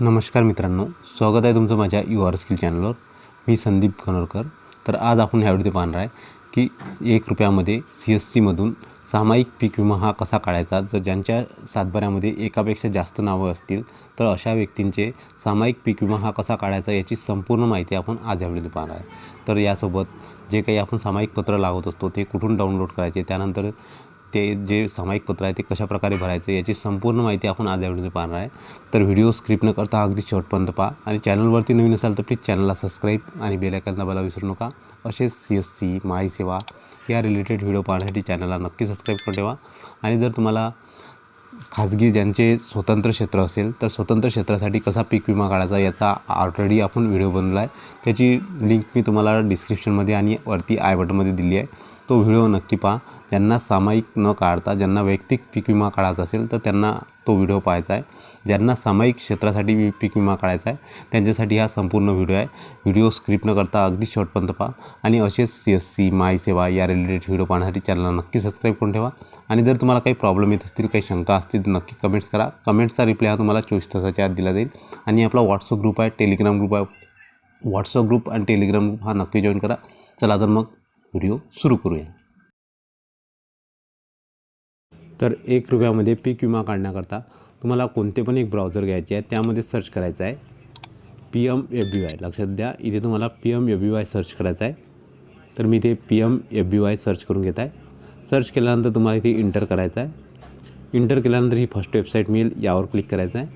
नमस्कार मित्रांनो स्वागत आहे तुमचं माझ्या यू आर स्किल चॅनलवर मी संदीप खनोरकर तर आज आपण ह्या व्हिडिओ पाहणार आहे की एक रुपयामध्ये सी एस सीमधून सामायिक पीक विमा हा कसा काढायचा? जर ज्यांच्या सातबाऱ्यामध्ये एकापेक्षा जास्त नावं असतील तर अशा व्यक्तींचे सामायिक पीक विमा हा कसा काढायचा याची संपूर्ण माहिती आपण आज या व्हिडिओ पाहणार आहे. तर यासोबत जे काही आपण सामायिक पत्र लागत असतो ते कुठून डाउनलोड करायचे? त्यानंतर ते जे सामायिक पत्र आहे ते कशाप्रकारे भरायचे याची संपूर्ण माहिती आपण आज या व्हिडिओमध्ये पाहणार आहे. तर व्हिडिओ स्क्रिप्ट न करता अगदी शेवटपर्यंत पहा. आणि चॅनलवरती नवीन असाल तर प्लीज चॅनलला सबस्क्राईब आणि बेलायकन दाबायला विसरू नका. असेच सी एस सी माई सेवा या रिलेटेड व्हिडिओ पाहण्यासाठी चॅनलला नक्की सबस्क्राईब करून ठेवा. आणि जर तुम्हाला खाजगी ज्यांचे स्वतंत्र क्षेत्र असेल तर स्वतंत्र क्षेत्रासाठी कसा पीक विमा काढायचा याचा ऑलरेडी आपण व्हिडिओ बनवला आहे. त्याची लिंक मी तुम्हाला डिस्क्रिप्शनमध्ये आणि वरती आय बटनमध्ये दिली आहे. तो व्हिडिओ नक्की पहा. ज्यांना सामायिक न काढता ज्यांना वैयक्तिक पीक विमा काढायचा असेल तर त्यांना तो व्हिडिओ पाहायचा आहे. ज्यांना सामायिक क्षेत्रासाठी पीक विमा काढायचा आहे त्यांच्यासाठी हा संपूर्ण व्हिडिओ आहे. व्हिडिओ स्क्रिप्ट न करता अगदी शॉर्टपर्यंत पहा. आणि असेच सी एस सी माय सेवा या रिलेटेड व्हिडिओ पाहण्यासाठी चॅनलला नक्की सबस्क्राईब करून ठेवा. आणि जर तुम्हाला काही प्रॉब्लेम येत असतील काही शंका असतील तर नक्की कमेंट्स करा. कमेंट्सचा रिप्लाय हा तुम्हाला चोवीस तासाच्या आत दिला जाईल. आणि आपला व्हॉट्सअप ग्रुप आहे टेलिग्राम ग्रुप आहे. व्हॉट्सअप ग्रुप आणि टेलिग्राम ग्रुप हा नक्की जॉईन करा. चला तर मग व्हिडिओ सुरू करूया. तर एक रुपयामध्ये पीक विमा काढण्याकरता तुम्हाला कोणते पण एक ब्राउझर घ्यायचे आहे त्यामध्ये सर्च करायचं आहे. P M F B Y लक्षात द्या इथे तुम्हाला P M F B Y search करायचं आहे. तर मी इथे P M F B Y search करून घेत आहे. सर्च केल्यानंतर तुम्हाला इथे इंटर करायचं आहे. इंटर केल्यानंतर ही फर्स्ट वेबसाईट मिळेल यावर क्लिक करायचं आहे.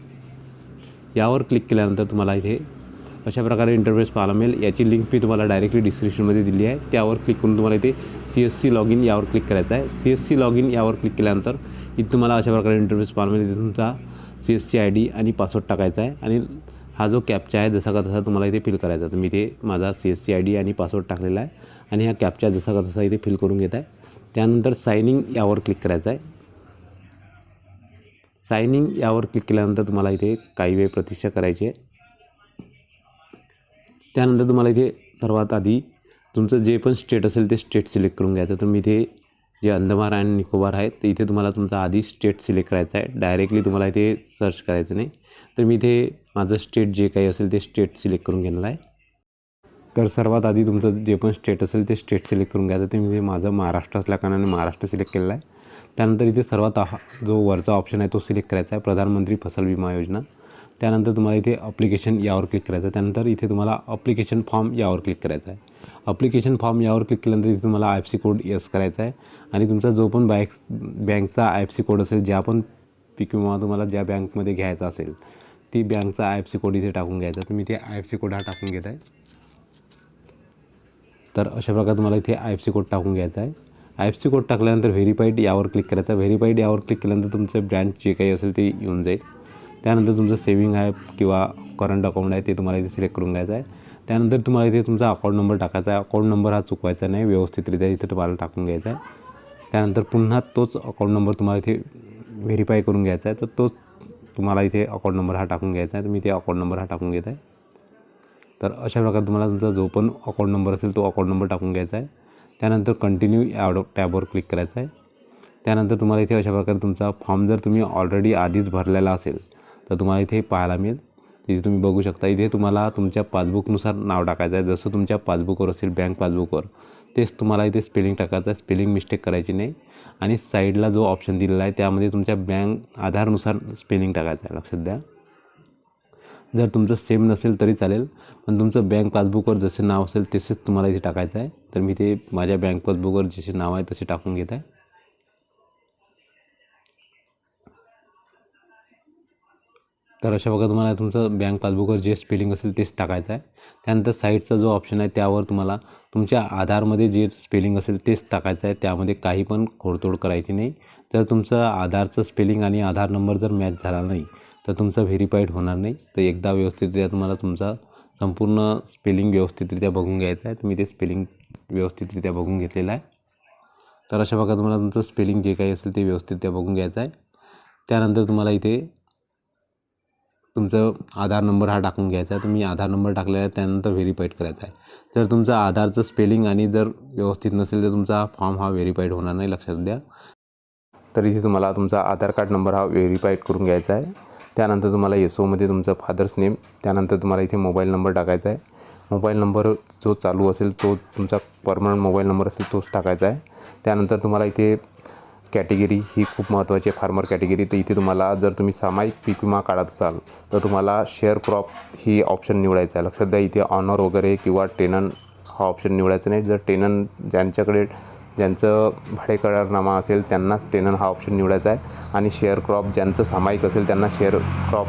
यावर क्लिक केल्यानंतर तुम्हाला इथे अशा प्रकारे इंटरफेस पाहायला मिळेल. याची लिंक मी तुम्हाला डायरेक्टली डिस्क्रिप्शनमध्ये दिली आहे. त्यावर क्लिक करून तुम्हाला इथे C S C log in यावर क्लिक करायचं आहे. C S C log in यावर क्लिक केल्यानंतर इथे तुम्हाला अशा प्रकारे इंटरफेस पाहायला मिळेल. तुमचा C S C I D आणि पासवर्ड टाकायचा आहे. आणि हा जो कॅपचा आहे जसा का तसा तुम्हाला इथे फिल करायचा तर मी इथे माझा C S C I D आणि पासवर्ड टाकलेला आहे. आणि हा कॅपचा जसा का तसा इथे फिल करून घेत आहे. त्यानंतर सायनिंग यावर क्लिक करायचं आहे. सायनिंग यावर क्लिक केल्यानंतर तुम्हाला इथे काही वेळ प्रतीक्षा करायची आहे. त्यानंतर तुम्हाला इथे सर्वात आधी तुमचं जे पण स्टेट असेल ते स्टेट सिलेक्ट करून घ्यायचं. तर मी इथे जे अंदमान आणि निकोबार आहेत तर इथे तुम्हाला तुमचा आधी स्टेट सिलेक्ट करायचा आहे. डायरेक्टली तुम्हाला इथे सर्च करायचं नाही. तर मी इथे माझं स्टेट जे काही असेल ते स्टेट सिलेक्ट करून घेणार आहे. तर सर्वात आधी तुमचं जे पण स्टेट असेल ते स्टेट सिलेक्ट करून घ्यायचं. ते म्हणजे माझं महाराष्ट्र असल्या कारणाने महाराष्ट्र सिलेक्ट केलेलं आहे. त्यानंतर इथे सर्वात हा जो वरचा ऑप्शन आहे तो सिलेक्ट करायचा आहे. प्रधानमंत्री फसल विमा योजना. त्यानंतर तुम्हाला इथे अप्लिकेशन यावर क्लिक करायचं आहे. त्यानंतर इथे तुम्हाला अप्लिकेशन फॉर्म यावर क्लिक करायचं आहे. अप्लिकेशन फॉर्म यावर क्लिक केल्यानंतर इथे तुम्हाला आय एफ सी कोड यस करायचा आहे. आणि तुमचा जो पण बँक बँकचा आय एफ सी कोड असेल ज्या पण पीक किंवा तुम्हाला ज्या बँकमध्ये घ्यायचा असेल ती बँकचा आय एफ सी कोड इथे टाकून घ्यायचा तुम्ही इथे आय एफ सी कोड हा टाकून घेत आहे. तर अशा प्रकारे तुम्हाला इथे आय एफ सी कोड टाकून घ्यायचा आहे. आय एफ सी कोड टाकल्यानंतर व्हेरीफाईड यावर क्लिक करायचं व्हेरीफाईड यावर क्लिक केल्यानंतर तुमचं ब्रँच जे काही असेल ते येऊन जाईल. त्यानंतर तुमचं सेविंग आहे किंवा करंट अकाउंट आहे ते तुम्हाला इथे सिलेक्ट करून घ्यायचं आहे. त्यानंतर तुम्हाला इथे तुमचा अकाउंट नंबर टाकायचा आहे. अकाउंट नंबर हा चुकवायचा नाही व्यवस्थितरित्या इथे तुम्हाला टाकून घ्यायचा आहे. त्यानंतर पुन्हा तोच अकाउंट नंबर तुम्हाला इथे व्हेरीफाय करून घ्यायचा आहे. तर तोच तुम्हाला इथे अकाउंट नंबर हा टाकून घ्यायचा आहे. तर मी ते अकाउंट नंबर हा टाकून घेत आहे. तर अशा प्रकारे तुम्हाला तुमचा जो पण अकाउंट नंबर असेल तो अकाउंट नंबर टाकून घ्यायचा आहे. त्यानंतर कंटिन्यू या टॅबवर क्लिक करायचं आहे. त्यानंतर तुम्हाला इथे अशा प्रकारे तुमचा फॉर्म जर तुम्ही ऑलरेडी आधीच भरलेला असेल तर तुम्हाला इथे पाहायला मिळेल. तिथे तुम्ही बघू शकता इथे तुम्हाला तुमच्या पासबुकनुसार नाव टाकायचं आहे. जसं तुमच्या पासबुकवर असेल बँक पासबुकवर तेच तुम्हाला इथे स्पेलिंग टाकायचं आहे. स्पेलिंग मिस्टेक करायची नाही. आणि साईडला जो ऑप्शन दिलेला आहे त्यामध्ये तुमच्या बँक आधारनुसार स्पेलिंग टाकायचं आहे. लक्षात द्या. जर तुमचं सेम नसेल तरी चालेल पण तुमचं बँक पासबुकवर जसे नाव असेल तसेच तुम्हाला इथे टाकायचं आहे. तर मी ते माझ्या बँक पासबुकवर जसे नाव आहे तसे टाकून घेत आहे. तर अशा प्रकारे तुम्हाला तुमचं बँक पासबुकवर जे स्पेलिंग असेल तेच टाकायचं आहे. त्यानंतर साईडचा जो ऑप्शन आहे त्यावर तुम्हाला तुमच्या आधारमध्ये जे स्पेलिंग असेल तेच टाकायचं आहे. त्यामध्ये काही पण खोडतोड करायची नाही. जर तुमचं आधारचं स्पेलिंग आणि आधार नंबर जर मॅच झाला नाही तर तुमचं व्हेरीफाईड होणार नाही. तर एकदा व्यवस्थितरित्या तुम्हाला तुमचा संपूर्ण स्पेलिंग व्यवस्थितरित्या बघून घ्यायचं आहे. तुम्ही ते स्पेलिंग व्यवस्थितरित्या बघून घेतलेलं आहे. तर अशा प्रकारे तुम्हाला तुमचं स्पेलिंग जे काही असेल ते व्यवस्थितरित्या बघून घ्यायचं आहे. त्यानंतर तुम्हाला इथे तुमचं आधार नंबर हा टाकून घ्यायचा आहे. तुम्ही आधार नंबर टाकलेला आहे त्यानंतर व्हेरीफाईड करायचा आहे. जर तुमचं आधारचं स्पेलिंग आणि जर व्यवस्थित नसेल तर तुमचा फॉर्म हा व्हेरीफाईड होणार नाही लक्षात द्या. तर इथे तुम्हाला तुमचा आधार कार्ड नंबर हा व्हेरीफाईड करून घ्यायचा आहे. त्यानंतर तुम्हाला एस ओमध्ये तुमचं फादर्स नेम त्यानंतर तुम्हाला इथे मोबाईल नंबर टाकायचा आहे. मोबाईल नंबर जो चालू असेल तो तुमचा परमनंट मोबाईल नंबर असेल तोच टाकायचा आहे. त्यानंतर तुम्हाला इथे कॅटेगरी ही खूप महत्त्वाची आहे फार्मर कॅटेगरी. तर इथे तुम्हाला जर तुम्ही सामायिक पीक विमा काढत असाल तर तुम्हाला शेअर क्रॉप ही ऑप्शन निवडायचा आहे. लक्षात द्या इथे ऑनर वगैरे किंवा टेनन हा ऑप्शन निवडायचा नाही. जर टेनन ज्यांच्याकडे ज्यांचं भाडेकरारनामा असेल त्यांनाच टेनन हा ऑप्शन निवडायचा आहे. आणि शेअर क्रॉप ज्यांचं सामायिक असेल त्यांना शेअर क्रॉप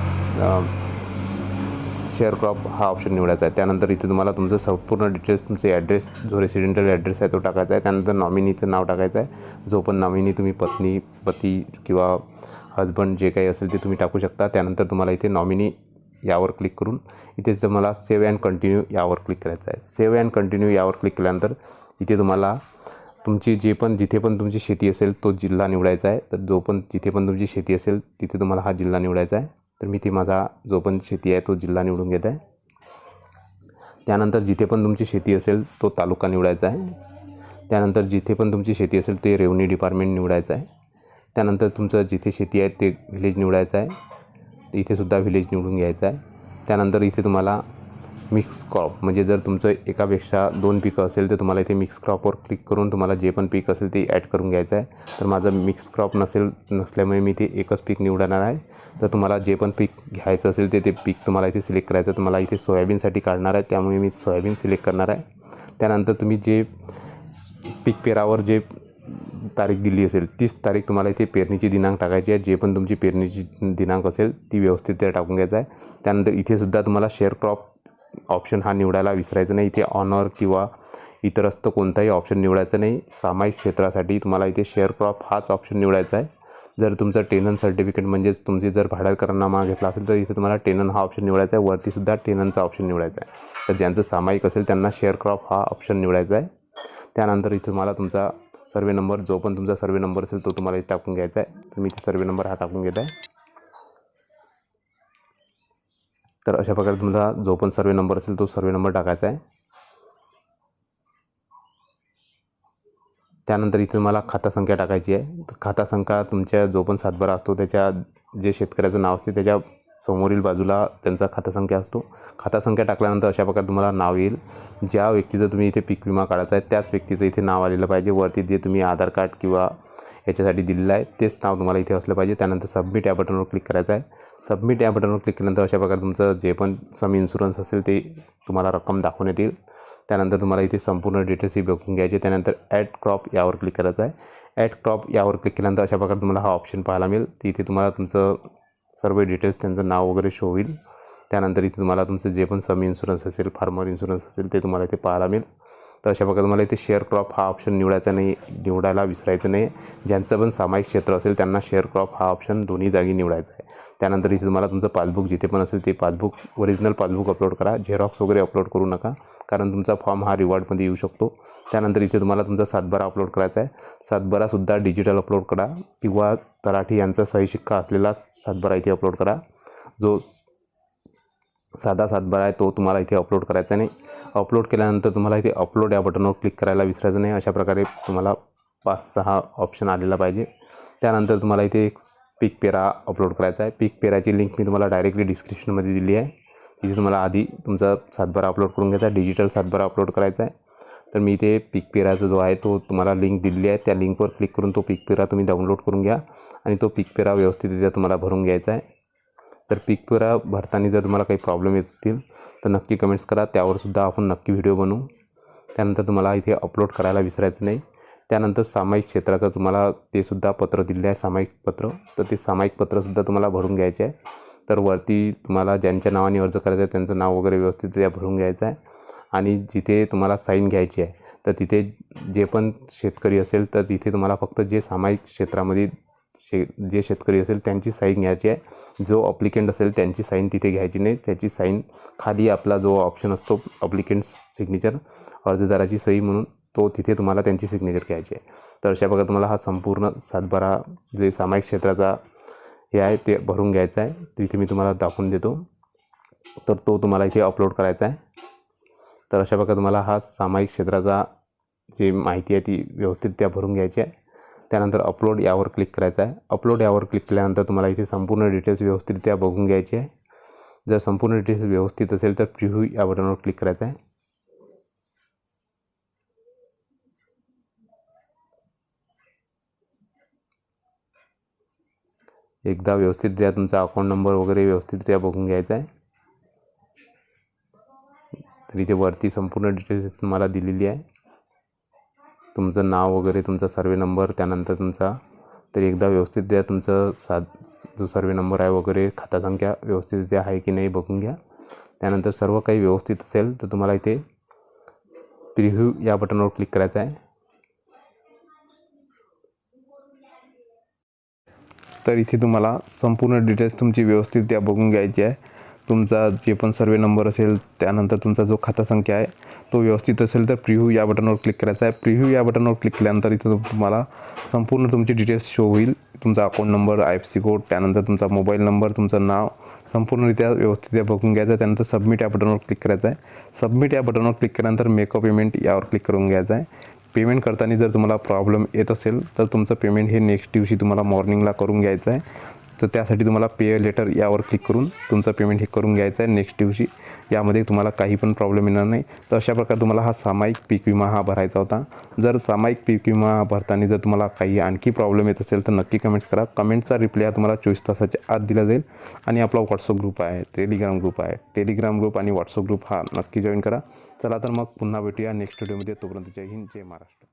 शेअर क्रॉप हा ऑप्शन निवडायचा आहे. त्यानंतर इथे तुम्हाला तुमचं संपूर्ण डिटेल्स तुमचे ॲड्रेस जो रेसिडेंटल ॲड्रेस आहे तो टाकायचा आहे. त्यानंतर नॉमिनीचं नाव टाकायचं आहे. जो पण नॉमिनी तुम्ही पत्नी पती किंवा हजबंड जे काही असेल ते तुम्ही टाकू शकता. त्यानंतर तुम्हाला इथे नॉमिनी यावर क्लिक करून इथे तुम्हाला सेव्ह अँड कंटिन्यू यावर क्लिक करायचं आहे. सेव्ह अँड कंटिन्यू यावर क्लिक केल्यानंतर इथे तुम्हाला तुमची जे पण जिथे पण तुमची शेती असेल तो जिल्हा निवडायचा आहे. तर जो पण जिथे पण तुमची शेती असेल तिथे तुम्हाला हा जिल्हा निवडायचा आहे. तर मी ती माझा जो पण शेती आहे तो जिल्हा निवडून घेत आहे. त्यानंतर जिथे पण तुमची शेती असेल तो तालुका निवडायचा आहे. त्यानंतर जिथे पण तुमची शेती असेल ते रेव्हन्यू डिपार्टमेंट निवडायचं आहे. त्यानंतर तुमचं जिथे शेती आहे ते व्हिलेज निवडायचं आहे. इथेसुद्धा व्हिलेज निवडून घ्यायचं आहे. त्यानंतर इथे तुम्हाला मिक्स क्रॉप म्हणजे जर तुमचं एकापेक्षा दोन पिकं असेल तर तुम्हाला इथे मिक्स क्रॉपवर क्लिक करून तुम्हाला जे पण पीक असेल ते ॲड करून घ्यायचं आहे. तर माझं मिक्स क्रॉप नसेल नसल्यामुळे मी ते एकच पीक निवडणार आहे. तर तुम्हाला जे पण पीक घ्यायचं असेल ते ते पीक तुम्हाला इथे सिलेक्ट करायचं तुम्हाला मला इथे सोयाबीनसाठी काढणार आहे. त्यामुळे मी सोयाबीन सिलेक्ट करणार आहे. त्यानंतर तुम्ही जे पीक पेरावर जे तारीख दिली असेल तीस तारीख तुम्हाला इथे पेरणीची दिनांक टाकायची आहे. जे पण तुमची पेरणीची दिनांक असेल ती व्यवस्थित त्या टाकून घ्यायचं आहे. त्यानंतर इथेसुद्धा तुम्हाला शेअर क्रॉप ऑप्शन हा निवडायला विसरायचं नाही. इथे ऑनर किंवा इतरस्त कोणताही ऑप्शन निवडायचं नाही. सामायिक क्षेत्रासाठी तुम्हाला इथे शेअर क्रॉप हाच ऑप्शन निवडायचा आहे. जर तुमचं टेनन सर्टिफिकेट म्हणजेच तुमची जर भाड्याकरांना घेतला असेल तर इथे तुम्हाला टेनन हा ऑप्शन निवडायचा आहे. वरतीसुद्धा टेननचा ऑप्शन निवडायचा आहे. तर ज्यांचं सामायिक असेल त्यांना शेअर क्रॉप हा ऑप्शन निवडायचा आहे. त्यानंतर इथे तुम्हाला तुमचा सर्वे नंबर जो पण तुमचा सर्वे नंबर असेल तो तुम्हाला इथे टाकून घ्यायचा आहे. तर मी इथे सर्वे नंबर हा टाकून घेत आहे. तर अशा प्रकारे तुमचा जो पण सर्वे नंबर असेल तो सर्वे नंबर टाकायचा आहे. त्यानंतर इथे तुम्हाला खाता संख्या टाकायची आहे. तर खाता संख्या तुमच्या जो पण सातबारा असतो त्याच्या जे शेतकऱ्याचं नाव असते त्याच्या समोरील बाजूला त्यांचा खाता संख्या असतो. खाता संख्या टाकल्यानंतर अशा प्रकारे तुम्हाला नाव येईल. ज्या व्यक्तीचं तुम्ही इथे पीक विमा काढायचा आहे त्याच व्यक्तीचं इथे नाव आलेलं पाहिजे. वरती जे तुम्ही आधार कार्ड किंवा याच्यासाठी दिलेलं आहे तेच नाव तुम्हाला इथे असलं पाहिजे. त्यानंतर सबमिट या बटनवर क्लिक करायचं आहे. सबमिट या बटनवर क्लिक केल्यानंतर अशा प्रकारे तुमचं जे पण सम इन्शुरन्स असेल ते तुम्हाला रक्कम दाखवण्यात येईल. त्यानंतर तुम्हाला इथे संपूर्ण डिटेल्स ही बघून घ्यायचे. त्यानंतर ॲड क्रॉप यावर क्लिक करायचं आहे. ॲड क्रॉप यावर क्लिक केल्यानंतर अशा प्रकारे तुम्हाला हा ऑप्शन पाहायला मिळेल. तिथे तुम्हाला तुमचं सर्व डिटेल्स त्यांचं नाव वगैरे शो होईल. त्यानंतर इथे तुम्हाला तुमचं जे पण सम इन्शुरन्स असेल फार्मर इन्शुरन्स असेल ते तुम्हाला इथे पाहायला मिळेल. तर अशा प्रकारे तुम्हाला इथे शेअर क्रॉप हा ऑप्शन निवडायचा नाही निवडायला विसरायचं नाही. ज्यांचं पण सामायिक क्षेत्र असेल त्यांना शेअर क्रॉप हा ऑप्शन दोन्ही जागी निवडायचा आहे. त्यानंतर इथे तुम्हाला तुमचं पासबुक जिथे पण असेल ते पासबुक ओरिजिनल पासबुक अपलोड करा. झेरॉक्स वगैरे अपलोड करू नका कारण तुमचा फॉर्म हा रिवॉर्डमध्ये येऊ शकतो. त्यानंतर इथे तुम्हाला तुमचा सातबारा अपलोड करायचा आहे. सातबारासुद्धा डिजिटल अपलोड करा किंवा तराठी यांचा सही शिक्का असलेला सातबारा इथे अपलोड करा. जो साधा सातबारा आहे तो तुम्हाला इथे अपलोड करायचा नाही. अपलोड केल्यानंतर तुम्हाला इथे अपलोड या बटनवर क्लिक करायला विसरायचं नाही. अशा प्रकारे तुम्हाला पाचचा हा ऑप्शन आलेला पाहिजे. त्यानंतर तुम्हाला इथे एक पीक पेरा अपलोड करायचा आहे. पीक पेराची लिंक मी तुम्हाला डायरेक्टली डिस्क्रिप्शनमध्ये दिली आहे. तिथे तुम्हाला आधी तुमचा सातबारा अपलोड करून घ्यायचा आहे. डिजिटल सातबारा अपलोड करायचा आहे. तर मी इथे पीक पेराचा जो आहे तो तुम्हाला लिंक दिलेली आहे. त्या लिंकवर क्लिक करून तो पीक पेरा तुम्ही डाउनलोड करून घ्या. आणि तो पीक पेरा व्यवस्थितरित्या तुम्हाला भरून घ्यायचा आहे. तर पीक पुरा भरताना जर तुम्हाला काही प्रॉब्लेम येत असतील तर नक्की कमेंट्स करा. त्यावरसुद्धा आपण नक्की व्हिडिओ बनवू. त्यानंतर तुम्हाला इथे अपलोड करायला विसरायचं नाही. त्यानंतर सामायिक क्षेत्राचं तुम्हाला ते सुद्धा पत्र दिले आहे सामायिक पत्र. तर ते सामायिक पत्रसुद्धा तुम्हाला भरून घ्यायचे आहे. तर वरती तुम्हाला ज्यांच्या नावाने अर्ज करायचा आहे त्यांचं नाव वगैरे व्यवस्थितरित्या भरून घ्यायचं आहे. आणि जिथे तुम्हाला साईन घ्यायची आहे तर तिथे जे पण शेतकरी असेल तर तिथे तुम्हाला फक्त जे सामायिक क्षेत्रामध्ये शे जे शेतकरी असेल त्यांची साईन घ्यायची आहे. जो अप्लिकेंट असेल त्यांची साईन तिथे घ्यायची नाही. त्याची साईन खाली आपला जो ऑप्शन असतो अप्लिकेंट सिग्नेचर अर्जदाराची सही म्हणून तो तिथे तुम्हाला त्यांची सिग्नेचर घ्यायची आहे. तर अशा प्रकारे तुम्हाला हा संपूर्ण सातबारा जे सामायिक क्षेत्राचा हे आहे ते भरून घ्यायचं आहे. तिथे मी तुम्हाला दाखवून देतो. तर तो तुम्हाला इथे अपलोड करायचा आहे. तर अशा प्रकारे तुम्हाला हा सामायिक क्षेत्राचा जी माहिती आहे ती व्यवस्थित त्या भरून घ्यायची आहे. त्यानंतर अपलोड यावर क्लिक करायचं आहे. अपलोड यावर क्लिक केल्यानंतर तुम्हाला इथे संपूर्ण डिटेल्स व्यवस्थितरित्या बघून घ्यायची आहे. जर संपूर्ण डिटेल्स व्यवस्थित असेल तर प्रिव्ह्यू या बटनवर क्लिक करायचं आहे. एकदा व्यवस्थितरित्या तुमचा अकाउंट नंबर वगैरे व्यवस्थितरित्या बघून घ्यायचा आहे. तर इथे वरती संपूर्ण डिटेल्स तुम्हाला दिलेली आहे. तुमचं नाव वगैरे तुमचा सर्वे नंबर त्यानंतर तुमचा तर एकदा व्यवस्थित द्या. तुमचं सा जो सर्वे नंबर आहे वगैरे खाता संख्या व्यवस्थितरित्या आहे की नाही बघून घ्या. त्यानंतर सर्व काही व्यवस्थित असेल तर तुम्हाला इथे प्रिव्ह्यू या बटनवर क्लिक करायचं आहे. तर इथे तुम्हाला संपूर्ण डिटेल्स तुमची व्यवस्थित त्या बघून घ्यायची आहे. तुमचा जे पण सर्वे नंबर असेल त्यानंतर तुमचा जो खाता संख्या आहे तो व्यवस्थित असेल तर प्रिव्ह्यू या बटनवर क्लिक करायचा आहे. प्रिव्ह्यू या बटनवर क्लिक केल्यानंतर इथं तुम्हाला संपूर्ण तुमची डिटेल्स शो होईल. तुमचा account number I F C code त्यानंतर तुमचा मोबाईल नंबर तुमचं नाव संपूर्णरित्या व्यवस्थित बघून घ्यायचं आहे. त्यानंतर सबमिट या बटनवर क्लिक करायचं आहे. सबमिट या बटनवर क्लिक केल्यानंतर मेकअप पेमेंट यावर क्लिक करून घ्यायचं आहे. पेमेंट करताना जर तुम्हाला प्रॉब्लेम येत असेल तर तुमचं पेमेंट हे नेक्स्ट दिवशी तुम्हाला मॉर्निंगला करून घ्यायचं आहे. तर त्यासाठी तुम्हाला पे लेटर यावर क्लिक करून तुमचं पेमेंट हे करून घ्यायचं आहे नेक्स्ट दिवशी. यामध्ये तुम्हाला काही पण प्रॉब्लेम येणार नाही. तर अशा प्रकारे तुम्हाला हा सामायिक पीक विमा हा भरायचा होता. जर सामायिक पीक विमा भरताना जर तुम्हाला काही आणखी प्रॉब्लेम येत असेल तर नक्की कमेंट्स करा. कमेंटचा रिप्लाय हा तुम्हाला चोवीस तासाच्या आत दिला जाईल. आणि आपला व्हॉट्सअप ग्रुप आहे टेलिग्राम ग्रुप आहे. टेलिग्राम ग्रुप आणि व्हॉट्सअप ग्रुप हा नक्की जॉईन करा. चला तर मग पुन्हा भेटूया नेक्स्ट व्हिडिओमध्ये तोपर्यंत जय हिंद जय महाराष्ट्र.